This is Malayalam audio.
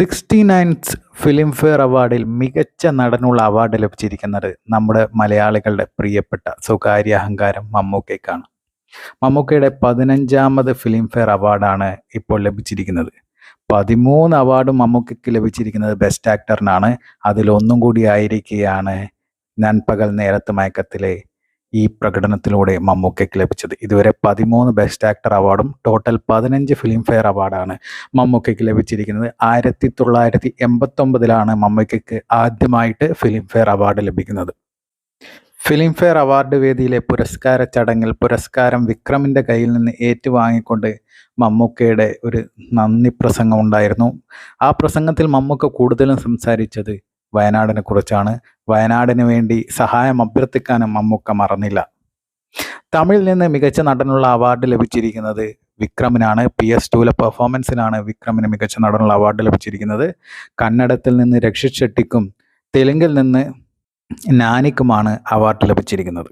സിക്സ്റ്റി നയൻത്ത് ഫിലിം ഫെയർ അവാർഡിൽ മികച്ച നടനുള്ള അവാർഡ് ലഭിച്ചിരിക്കുന്നത് നമ്മുടെ മലയാളികളുടെ പ്രിയപ്പെട്ട സ്വകാര്യ അഹങ്കാരം മമ്മൂക്കയ്ക്കാണ്. മമ്മൂക്കയുടെ പതിനഞ്ചാമത് ഫിലിം ഫെയർ അവാർഡാണ് ഇപ്പോൾ ലഭിച്ചിരിക്കുന്നത്. പതിമൂന്ന് അവാർഡും മമ്മൂക്കയ്ക്ക് ലഭിച്ചിരിക്കുന്നത് ബെസ്റ്റ് ആക്ടറിനാണ്. അതിലൊന്നും കൂടി ആയിരിക്കുകയാണ് നൻപകൽ നേരത്ത് മയക്കത്തിലെ ഈ പ്രകടനത്തിലൂടെ മമ്മൂക്കയ്ക്ക് ലഭിച്ചത്. ഇതുവരെ പതിമൂന്ന് ബെസ്റ്റ് ആക്ടർ അവാർഡും ടോട്ടൽ പതിനഞ്ച് ഫിലിം ഫെയർ അവാർഡാണ് മമ്മൂക്കയ്ക്ക് ലഭിച്ചിരിക്കുന്നത്. ആയിരത്തി തൊള്ളായിരത്തി എൺപത്തൊമ്പതിലാണ് മമ്മൂക്കയ്ക്ക് ആദ്യമായിട്ട് ഫിലിം ഫെയർ അവാർഡ് ലഭിക്കുന്നത്. ഫിലിം ഫെയർ അവാർഡ് വേദിയിലെ പുരസ്കാര ചടങ്ങിൽ പുരസ്കാരം വിക്രമിന്റെ കയ്യിൽ നിന്ന് ഏറ്റുവാങ്ങിക്കൊണ്ട് മമ്മൂക്കയുടെ ഒരു നന്ദി പ്രസംഗം ഉണ്ടായിരുന്നു. ആ പ്രസംഗത്തിൽ മമ്മൂക്ക കൂടുതലും സംസാരിച്ചത് വയനാടിനെ കുറിച്ചാണ്. വയനാടിന് വേണ്ടി സഹായം അഭ്യർത്ഥിക്കാനും മമ്മൂക്ക മറന്നില്ല. തമിഴിൽ നിന്ന് മികച്ച നടനുള്ള അവാർഡ് ലഭിച്ചിരിക്കുന്നത് വിക്രമിനാണ്. പി എസ് ടുവിലെ പെർഫോമൻസിനാണ് വിക്രമിന് മികച്ച നടനുള്ള അവാർഡ് ലഭിച്ചിരിക്കുന്നത്. കന്നഡത്തിൽ നിന്ന് രക്ഷിത് ഷെട്ടിക്കും തെലുങ്കിൽ നിന്ന് നാനിക്കുമാണ് അവാർഡ് ലഭിച്ചിരിക്കുന്നത്.